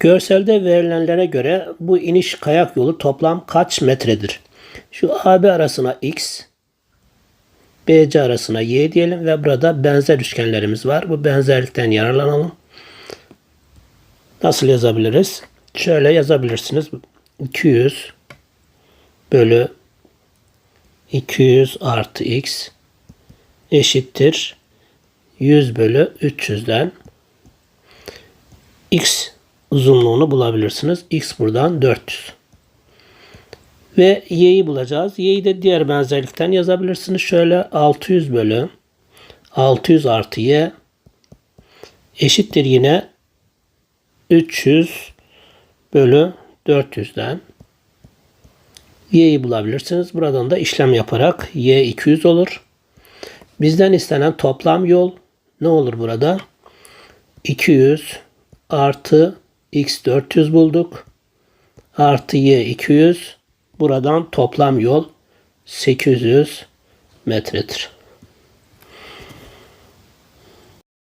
Görselde verilenlere göre bu iniş kayak yolu toplam kaç metredir? Şu AB arasına x, BC arasına y diyelim ve burada benzer üçgenlerimiz var. Bu benzerlikten yararlanalım. Nasıl yazabiliriz? Şöyle yazabilirsiniz. 200 bölü 200 artı x eşittir 100 bölü 300'den x uzunluğunu bulabilirsiniz. x buradan 400. Ve y'yi bulacağız. y'yi de diğer benzerlikten yazabilirsiniz. Şöyle 600 bölü 600 artı y eşittir yine 300 bölü 400'den y'yi bulabilirsiniz. Buradan da işlem yaparak y 200 olur. Bizden istenen toplam yol ne olur burada? 200 artı x 400 bulduk. Artı y 200. Buradan toplam yol 800 metredir.